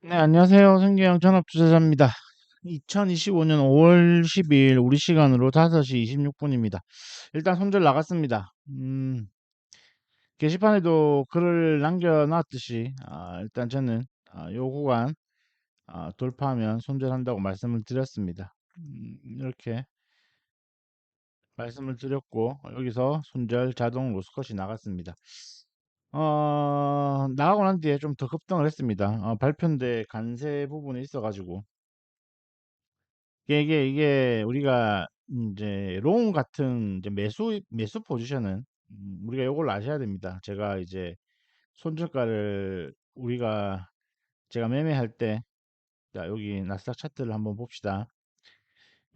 네, 안녕하세요. 생계형 전업투자자입니다. 2025년 5월 12일 우리 시간으로 5시 26분입니다. 일단 손절 나갔습니다. 음, 게시판에도 글을 남겨놨듯이 아, 일단 저는 아, 요 구간 아, 돌파하면 손절한다고 말씀을 드렸습니다. 음, 이렇게 말씀을 드렸고 여기서 손절 자동 로스컷이 나갔습니다. 어, 나가고 난 뒤에 좀 더 급등을 했습니다. 어, 발표인데 간세 부분이 있어가지고 이게 이게 우리가 이제 롱 같은 이제 매수 매수 포지션은 음, 우리가 요걸 아셔야 됩니다. 제가 이제 손절가를 우리가 제가 매매할 때 자, 여기 나스닥 차트를 한번 봅시다.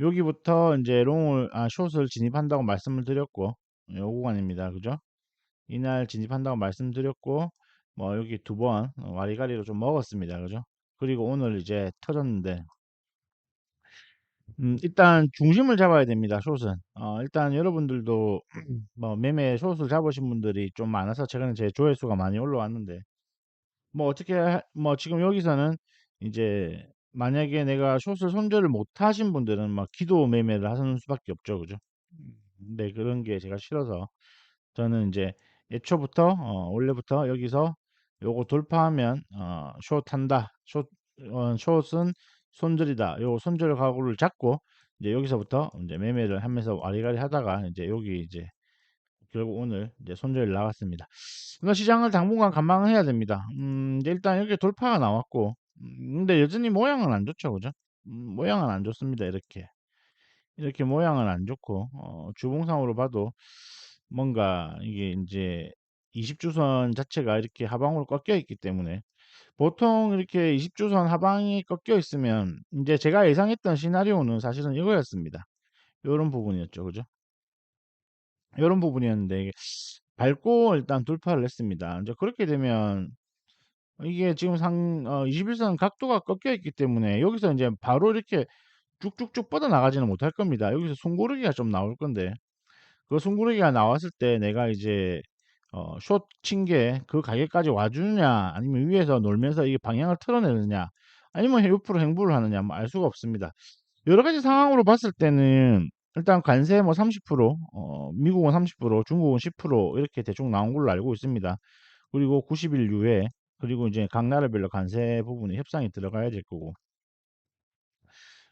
여기부터 이제 롱을 아 숏을 진입한다고 말씀을 드렸고 요 구간입니다. 그죠? 이날 진입한다고 말씀드렸고 뭐 여기 두 번 와리가리로 좀 먹었습니다. 그죠? 그리고 오늘 이제 터졌는데 음, 일단 중심을 잡아야 됩니다. 숏은. 어, 일단 여러분들도 뭐 매매 숏을 잡으신 분들이 좀 많아서 최근에 제 조회수가 많이 올라왔는데 뭐 어떻게 하- 뭐 지금 여기서는 이제 만약에 내가 숏을 손절을 못 하신 분들은 막 기도 매매를 하는 수밖에 없죠. 그죠? 음, 근데 그런 게 제가 싫어서 저는 이제 애초부터 어, 원래부터 여기서 요거 돌파하면 어, 숏 한다. 숏 어, 숏은 손절이다. 요 손절 각오를 잡고 이제 여기서부터 이제 매매를 하면서 와리가리 하다가 이제 여기 이제 결국 오늘 이제 손절이 나왔습니다. 그러니까 시장을 당분간 관망해야 됩니다. 음, 일단 이렇게 돌파가 나왔고, 음, 근데 여전히 모양은 안 좋죠, 그죠? 음, 모양은 안 좋습니다. 이렇게 이렇게 모양은 안 좋고 어, 주봉상으로 봐도 뭔가 이게 이제 20 주선 자체가 이렇게 하방으로 꺾여 있기 때문에 보통 이렇게 20 주선 하방이 꺾여 있으면 이제 제가 예상했던 시나리오는 사실은 이거였습니다. 이런 부분이었죠. 그죠? 이런 부분이었는데 밟고 일단 돌파를 했습니다. 이제 그렇게 되면 이게 지금 상 어, 21선 각도가 꺾여 있기 때문에 여기서 이제 바로 이렇게 쭉쭉쭉 뻗어 나가지는 못할 겁니다. 여기서 숨고르기가 좀 나올 건데 그 숨고르기가 나왔을 때 내가 이제 어, 숏친 게 그 가격까지 와주느냐 아니면 위에서 놀면서 이게 방향을 틀어내느냐 아니면 옆으로 행보를 하느냐 뭐 알 수가 없습니다. 여러 가지 상황으로 봤을 때는 일단 관세 뭐 30%, 어, 미국은 30%, 중국은 10% 이렇게 대충 나온 걸로 알고 있습니다. 그리고 90일 이후에 그리고 이제 각 나라별로 관세 부분에 협상이 들어가야 될 거고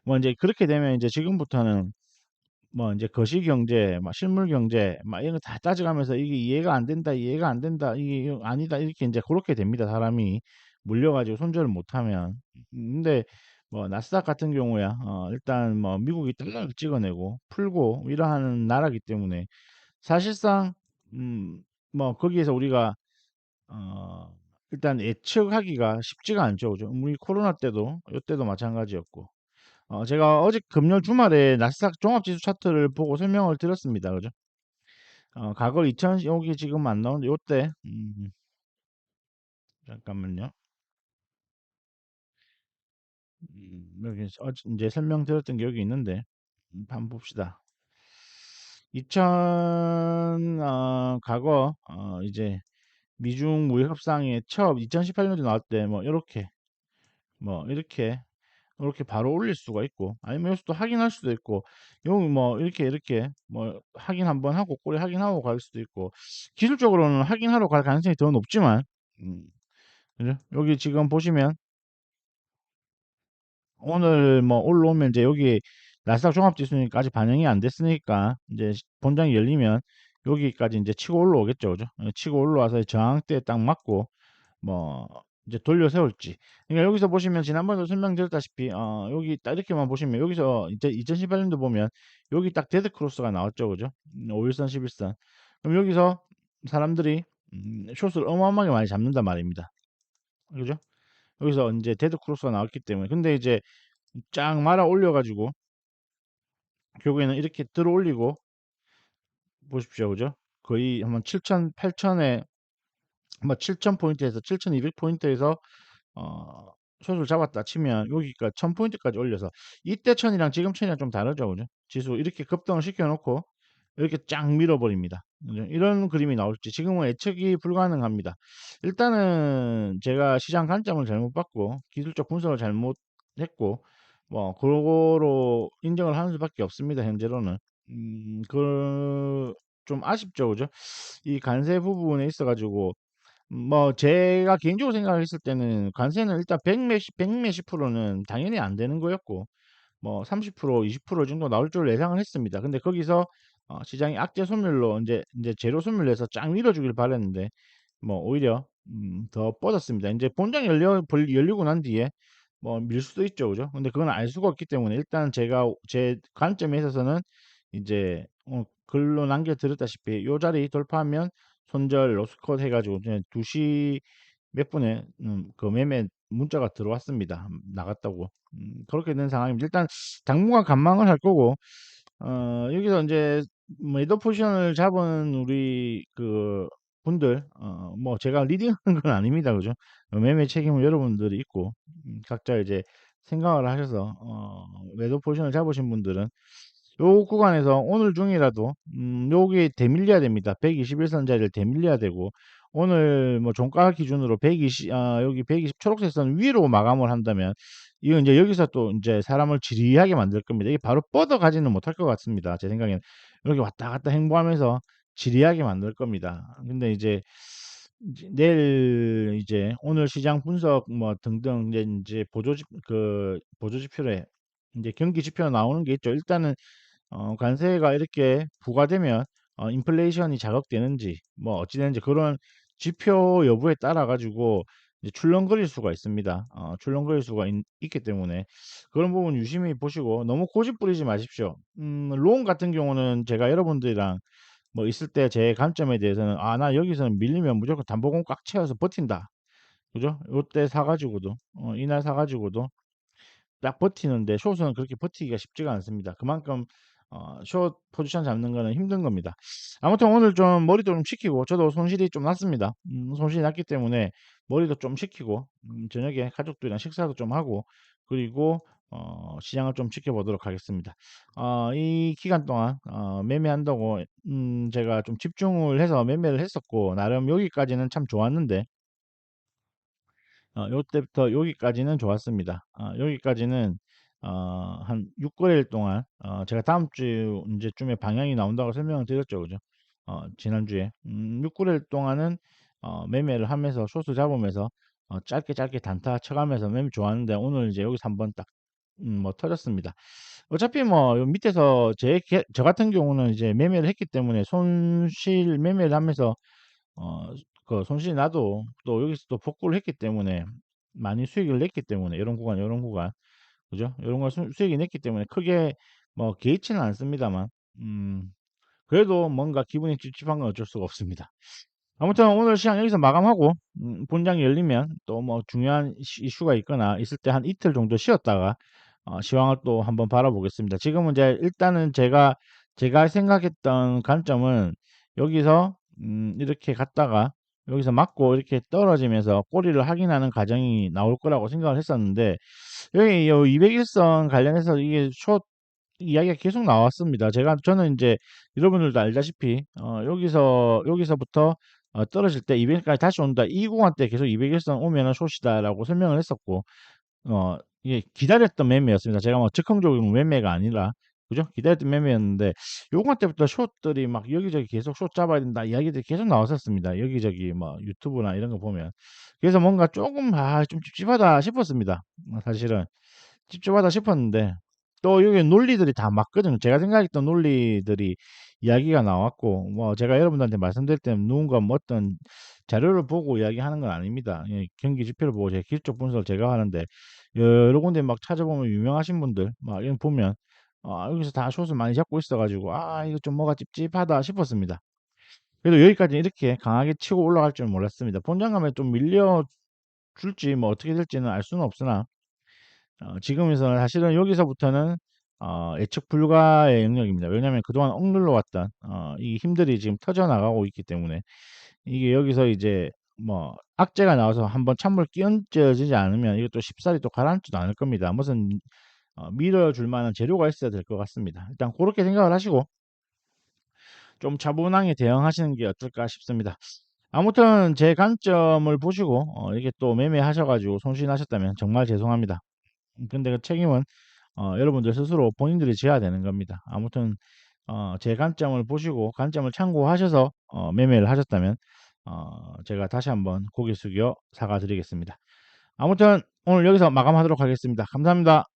뭐 이제 그렇게 되면 이제 지금부터는 뭐 이제 거시 경제, 막 실물 경제, 막 이런 거 다 따져가면서 이게 이해가 안 된다, 이해가 안 된다, 이게 아니다 이렇게 이제 그렇게 됩니다. 사람이 물려 가지고 손절을 못하면. 근데 뭐 나스닥 같은 경우야, 어, 일단 뭐 미국이 달러를 찍어내고 풀고 이러한 나라기 때문에 사실상 음, 뭐 거기에서 우리가 어, 일단 예측하기가 쉽지가 않죠. 그죠? 우리 코로나 때도 이때도 마찬가지였고. 어, 제가 어제 금요일 주말에 나스닥 종합지수 차트를 보고 설명을 드렸습니다. 그죠? 어, 과거 2000, 여기 지금 안 나오는데, 요때, 음, 잠깐만요. 음, 여기, 어, 이제 설명드렸던 게 여기 있는데, 음, 한번 봅시다. 2000, 어, 과거, 어, 이제, 미중 무역 협상에 처음 2018년도 나올 때, 뭐, 이렇게, 뭐, 이렇게 이렇게 바로 올릴 수가 있고 아니면 여기서도 확인할 수도 있고 여기 뭐 이렇게 이렇게 뭐 확인 한번 하고 꼬리 확인하고 갈 수도 있고 기술적으로는 확인하러 갈 가능성이 더 높지만 음, 그죠? 여기 지금 보시면 오늘 뭐 올라오면 이제 여기 나스닥 종합지수니까 아직 반영이 안 됐으니까 이제 본장이 열리면 여기까지 이제 치고 올라오겠죠 그죠? 어, 치고 올라와서 저항대에 딱 맞고 뭐 이제 돌려 세울지. 그러니까 여기서 보시면 지난번에도 설명드렸다시피 어, 여기 딱 이렇게만 보시면 여기서 이제 2018년도 보면 여기 딱 데드 크로스가 나왔죠, 그죠? 음, 5일선, 11선. 그럼 여기서 사람들이 음, 숏을 어마어마하게 많이 잡는단 말입니다. 그죠? 여기서 이제 데드 크로스가 나왔기 때문에 근데 이제 쫙 말아 올려가지고 결국에는 이렇게 들어 올리고 보십시오, 그죠? 거의 한번 7천, 8천에 뭐 7천 포인트에서 7,200 포인트에서 어, 숏을 잡았다 치면 여기가 1000포인트까지 올려서 이때 천이랑 지금 천이랑 좀 다르죠 그죠 지수 이렇게 급등을 시켜 놓고 이렇게 쫙 밀어버립니다. 그죠? 이런 그림이 나올지 지금은 예측이 불가능합니다. 일단은 제가 시장 관점을 잘못 봤고 기술적 분석을 잘못 했고 뭐 그거로 인정을 하는 수밖에 없습니다. 현재로는 음, 그좀 아쉽죠, 그죠? 이 관세 부분에 있어 가지고 뭐 제가 개인적으로 생각했을 때는 관세는 일단 100 몇십 100 몇십 프로는 당연히 안 되는 거였고 뭐 30% 20% 정도 나올 줄 예상을 했습니다. 근데 거기서 어, 시장이 악재 소멸로 이제 이제 제로 소멸해서 쫙 밀어주길 바랬는데 뭐 오히려 음, 더 뻗었습니다. 이제 본장 열려 벌- 열리고 난 뒤에 뭐 밀 수도 있죠, 그죠? 근데 그건 알 수가 없기 때문에 일단 제가 제 관점에 있어서는 이제 어, 글로 남겨 드렸다시피 요 자리 돌파하면 손절 로스컷 해가지고 이제 2시 몇 분에 음, 그 매매 문자가 들어왔습니다. 음, 나갔다고. 음, 그렇게 된 상황입니다. 일단 당분간 관망을 할 거고 어, 여기서 이제 매도 포지션을 잡은 우리 그 분들 어, 뭐 제가 리딩하는 건 아닙니다. 그죠? 어, 매매 책임은 여러분들이 있고 음, 각자 이제 생각을 하셔서 어, 매도 포지션을 잡으신 분들은 요 구간에서 오늘 중이라도 음, 여기 대밀려야 됩니다. 121선 자리를 대밀려야 되고 오늘 뭐 종가 기준으로 120 아, 여기 120 초록색 선 위로 마감을 한다면 이건 이제 여기서 또 이제 사람을 지리하게 만들 겁니다. 이게 바로 뻗어 가지는 못할 것 같습니다. 제 생각에는 이렇게 왔다 갔다 행보하면서 지리하게 만들 겁니다. 근데 이제 내일 이제 오늘 시장 분석 뭐 등등 이제 이제 보조지 그 보조 지표에 이제 경기 지표 나오는 게 있죠. 일단은 어, 관세가 이렇게 부과되면 어, 인플레이션이 자극되는지 뭐 어찌 되는지 그런 지표 여부에 따라 가지고 출렁거릴 수가 있습니다. 어, 출렁거릴 수가 있, 기 때문에 그런 부분 유심히 보시고 너무 고집 부리지 마십시오. 음, 롱 같은 경우는 제가 여러분들이랑 뭐 있을 때 제 관점에 대해서는 아 나 여기서는 밀리면 무조건 담보공 꽉 채워서 버틴다. 그죠? 요때 사가지고도 어, 이날 사가지고도 딱 버티는데 숏은 그렇게 버티기가 쉽지가 않습니다. 그만큼 어, 숏 포지션 잡는 거는 힘든 겁니다. 아무튼 오늘 좀 머리도 좀 식히고 저도 손실이 좀 났습니다. 음, 손실이 났기 때문에 머리도 좀 식히고 음, 저녁에 가족들이랑 식사도 좀 하고 그리고 어, 시장을 좀 지켜보도록 하겠습니다. 어, 이 기간 동안 어, 매매한다고 음, 제가 좀 집중을 해서 매매를 했었고 나름 여기까지는 참 좋았는데 어, 요때부터 여기까지는 좋았습니다. 어, 여기까지는 어, 한 6거래일 동안 어, 제가 다음 주 이제쯤에 방향이 나온다고 설명을 드렸죠, 그죠? 어, 지난주에 음, 6거래일 동안은 어, 매매를 하면서 쇼스 잡으면서 어, 짧게 짧게 단타 쳐 가면서 매매 좋았는데 오늘 이제 여기서 한번 딱 음, 뭐 터졌습니다. 어차피 뭐 요 밑에서 제, 개- 저 같은 경우는 이제 매매를 했기 때문에 손실 매매를 하면서 어, 그 손실이 나도 또 여기서 또 복구를 했기 때문에 많이 수익을 냈기 때문에 이런 구간, 이런 구간, 그죠? 이런 걸 수, 수익이 냈기 때문에 크게 뭐 개의치는 않습니다만, 음, 그래도 뭔가 기분이 찝찝한 건 어쩔 수가 없습니다. 아무튼 오늘 시장 여기서 마감하고 음, 본장이 열리면 또 뭐 중요한 이슈- 이슈가 있거나 있을 때 한 이틀 정도 쉬었다가 어, 시황을 또 한번 바라보겠습니다. 지금은 이제 일단은 제가 제가 생각했던 관점은 여기서 음, 이렇게 갔다가 여기서 맞고 이렇게 떨어지면서 꼬리를 확인하는 과정이 나올 거라고 생각을 했었는데 여기 요 201선 관련해서 이게 숏 이야기가 계속 나왔습니다. 제가 저는 이제 여러분들도 알다시피 어, 여기서 여기서부터 어, 떨어질 때 200까지 다시 온다. 이 구간 때 계속 201선 오면은 숏이다라고 설명을 했었고 어, 이게 기다렸던 매매였습니다. 제가 뭐 즉흥적인 매매가 아니라 그죠? 기다렸던 매매였는데 요건 때부터 숏들이 막 여기저기 계속 숏 잡아야 된다 이야기들이 계속 나왔었습니다. 여기저기 뭐 유튜브나 이런 거 보면 그래서 뭔가 조금 아 좀 찝찝하다 싶었습니다. 어, 사실은 찝찝하다 싶었는데 또 여기 논리들이 다 맞거든요. 제가 생각했던 논리들이 이야기가 나왔고 뭐 제가 여러분들한테 말씀드릴 때는 누군가 뭐 어떤 자료를 보고 이야기하는 건 아닙니다. 예, 경기 지표를 보고 제 기술적 분석을 제가 하는데 여러 군데 막 찾아보면 유명하신 분들 막 이런 보면 아, 여기서 다 숏을 많이 잡고 있어가지고 아 이거 좀 뭐가 찝찝하다 싶었습니다. 그래도 여기까지 이렇게 강하게 치고 올라갈 줄 몰랐습니다. 본장 가면 좀 밀려 줄지 뭐 어떻게 될지는 알 수는 없으나 어, 지금에서는 사실은 여기서부터는 어, 예측 불가의 영역입니다. 왜냐하면 그동안 억눌러 왔던 어, 이 힘들이 지금 터져 나가고 있기 때문에 이게 여기서 이제 뭐 악재가 나와서 한번 찬물 끼얹어지지 않으면 이것도 쉽사리 또 가라앉지도 않을 겁니다. 무슨 어, 밀어줄 만한 재료가 있어야 될 것 같습니다. 일단 그렇게 생각을 하시고 좀 차분하게 대응하시는 게 어떨까 싶습니다. 아무튼 제 관점을 보시고 어, 이게 또 매매하셔가지고 손실나셨다면 정말 죄송합니다. 근데 그 책임은 어, 여러분들 스스로 본인들이 져야 되는 겁니다. 아무튼 어, 제 관점을 보시고 관점을 참고하셔서 어, 매매를 하셨다면 어, 제가 다시 한번 고개 숙여 사과드리겠습니다. 아무튼 오늘 여기서 마감하도록 하겠습니다. 감사합니다.